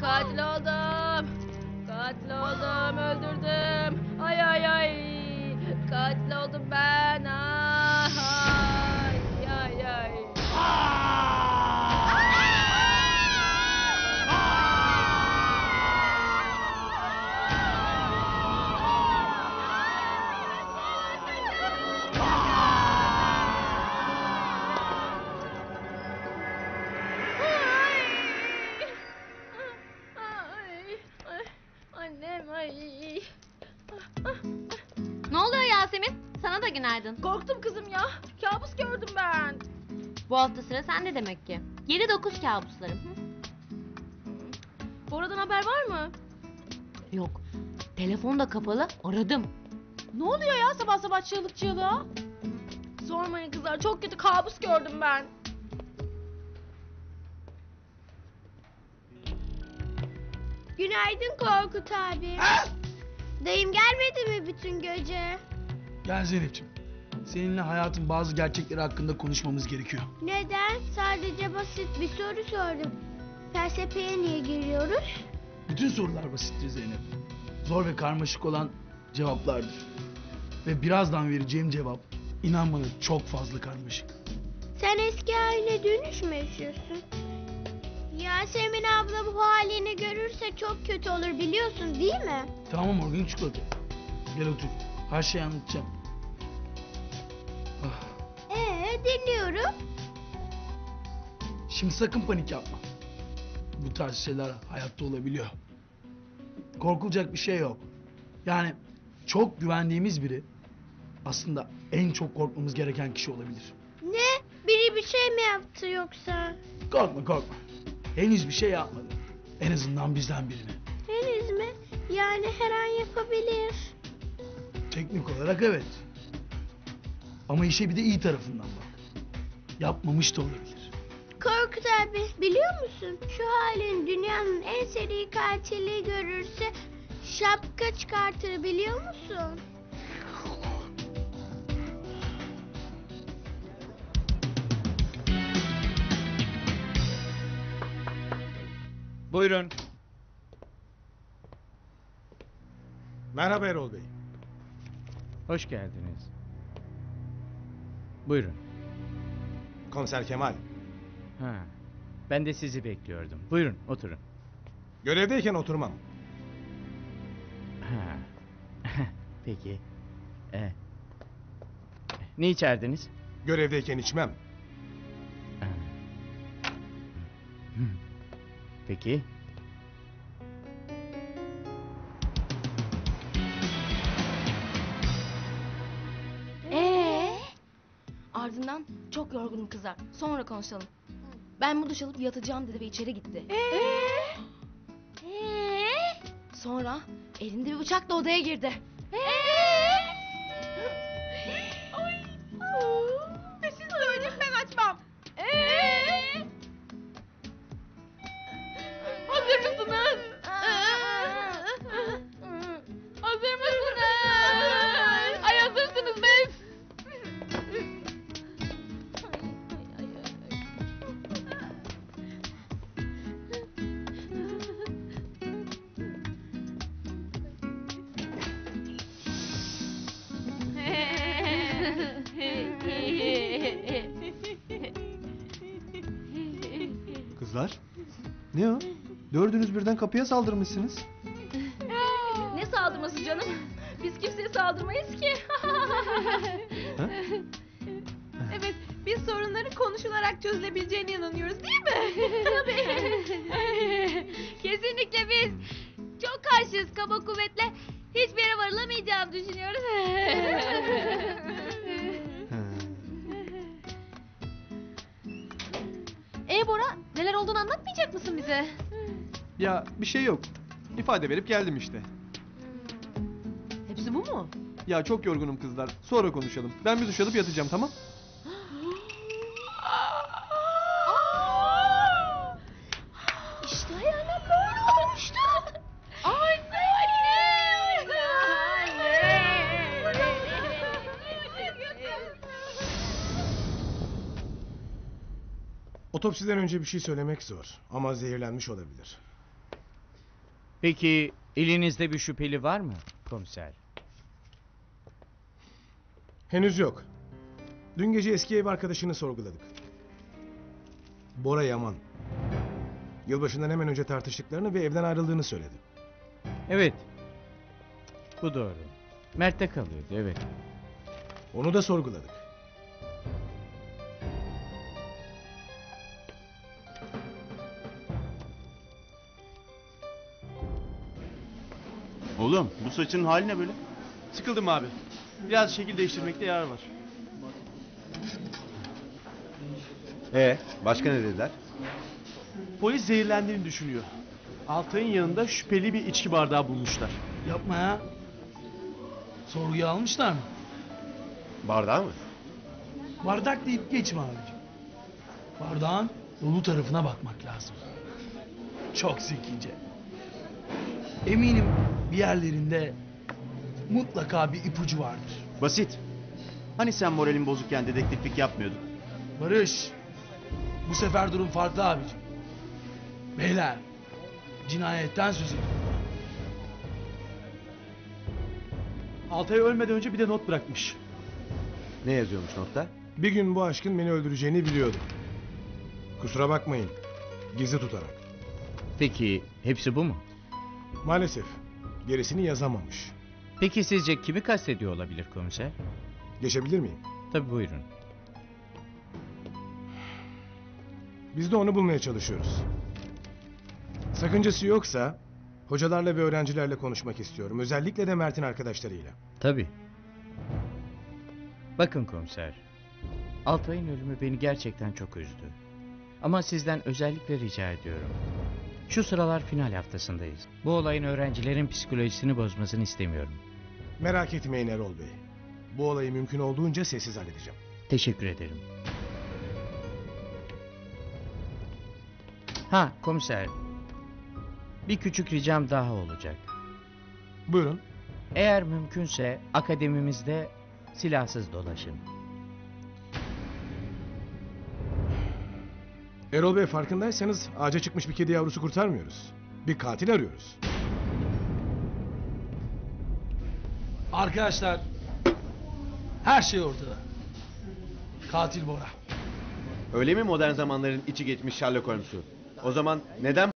katil oldum. Katil oldum öldürdüm. Ay ay ay. Katil oldum ben. Ay. Ne oluyor Yasemin? Sana da günaydın. Korktum kızım ya. Kabus gördüm ben. Bu hafta sıra sende demek ki. 7-9 kabuslarım. Bora'dan haber var mı? Yok. Telefon da kapalı. Aradım. Ne oluyor ya sabah sabah çığlık çığlığa? Sormayın kızlar çok kötü kabus gördüm ben. Günaydın Korkut abi. Dayım gelmedi mi bütün gece? Gel Zeynep'ciğim. Seninle hayatın bazı gerçekleri hakkında konuşmamız gerekiyor. Neden? Sadece basit bir soru sordum. Felsefeye niye giriyoruz? Bütün sorular basittir Zeynep. Zor ve karmaşık olan cevaplardır. Ve birazdan vereceğim cevap inan bana çok fazla karmaşık. Sen eski haline dönüş mü yaşıyorsun? Yasemin abla bu halini görürse çok kötü olur biliyorsun değil mi? Tamam organik çikolata. Gel otur. Her şeyi anlatacağım. Ah, Ee dinliyorum. Şimdi sakın panik yapma. Bu tarz şeyler hayatta olabiliyor. Korkulacak bir şey yok. Yani çok güvendiğimiz biri aslında en çok korkmamız gereken kişi olabilir. Ne? Biri bir şey mi yaptı yoksa? Korkma korkma. Henüz bir şey yapmadı. En azından bizden birini. Henüz mü? Yani her an yapabilir. Teknik olarak evet. Ama işe bir de iyi tarafından bak. Yapmamış da olabilir. Korkut abi biliyor musun? Şu halin dünyanın en seri katili görürse şapka çıkartır biliyor musun? Buyurun. Merhaba Erol Bey. Hoş geldiniz. Buyurun. Komiser Kemal. Ha. Ben de sizi bekliyordum. Buyurun, oturun. Görevdeyken oturmam. Ha. Peki. Ee, ne içerdiniz? Görevdeyken içmem. Peki. Ee? Ardından çok yorgunum kızlar. Sonra konuşalım. Ben bu duş alıp yatacağım dedi ve içeri gitti. Ee? Ee? Sonra elinde bir bıçakla odaya girdi. Ay. Kızlar. Ne o? Dördünüz birden kapıya saldırmışsınız. ne saldırması canım? Biz kimseye saldırmayız ki. Ha? evet, biz sorunların konuşularak çözülebileceğine inanıyoruz değil mi? Tabii. Kesinlikle biz. Çok karşıyız kaba kuvvetle. Hiçbir yere varılamayacağını düşünüyoruz. E Bora, neler olduğunu anlatmayacak mısın bize? Ya bir şey yok. İfade verip geldim işte. Hepsi bu mu? Ya çok yorgunum kızlar. Sonra konuşalım. Ben bir duş alıp yatacağım tamam? Otopsiden önce bir şey söylemek zor ama zehirlenmiş olabilir. Peki elinizde bir şüpheli var mı komiser? Henüz yok. Dün gece eski ev arkadaşını sorguladık. Bora Yaman. Yılbaşından hemen önce tartıştıklarını ve evden ayrıldığını söyledi. Evet. Bu doğru. Mert'te kalıyordu evet. Onu da sorguladık. Oğlum bu saçın hali ne böyle? Sıkıldım abi. Biraz şekil değiştirmekte yarar var. Ee, başka ne dediler? Polis zehirlendiğini düşünüyor. Altay'ın yanında şüpheli bir içki bardağı bulmuşlar. Yapma ya. Sorguya almışlar mı? Bardağı mı? Bardak deyip geçme abicim. Bardağın dolu tarafına bakmak lazım. Çok zekice. Eminim bir yerlerinde mutlaka bir ipucu vardır. Basit. Hani sen moralin bozukken dedektiflik yapmıyordun? Barış, bu sefer durum farklı abicim. Beyler, cinayetten söz ediyorum. Altay ölmeden önce bir de not bırakmış. Ne yazıyormuş notta? Bir gün bu aşkın beni öldüreceğini biliyordum. Kusura bakmayın. Gizli tutarak. Peki hepsi bu mu? Maalesef. Gerisini yazamamış. Peki sizce kimi kastediyor olabilir komiser? Geçebilir miyim? Tabii buyurun. Biz de onu bulmaya çalışıyoruz. Sakıncası yoksa hocalarla ve öğrencilerle konuşmak istiyorum. Özellikle de Mert'in arkadaşlarıyla. Tabii. Bakın komiser. Altay'ın ölümü beni gerçekten çok üzdü. Ama sizden özellikle rica ediyorum. Şu sıralar final haftasındayız. Bu olayın öğrencilerin psikolojisini bozmasını istemiyorum. Merak etmeyin Erol Bey. Bu olayı mümkün olduğunca sessiz halledeceğim. Teşekkür ederim. Ha komiser. Bir küçük ricam daha olacak. Buyurun. Eğer mümkünse akademimizde silahsız dolaşın. Erol Bey farkındaysanız ağaca çıkmış bir kedi yavrusu kurtarmıyoruz. Bir katil arıyoruz. Arkadaşlar, her şey ortada. Katil Bora. Öyle mi modern zamanların içi geçmiş Sherlock Holmes'u? O zaman neden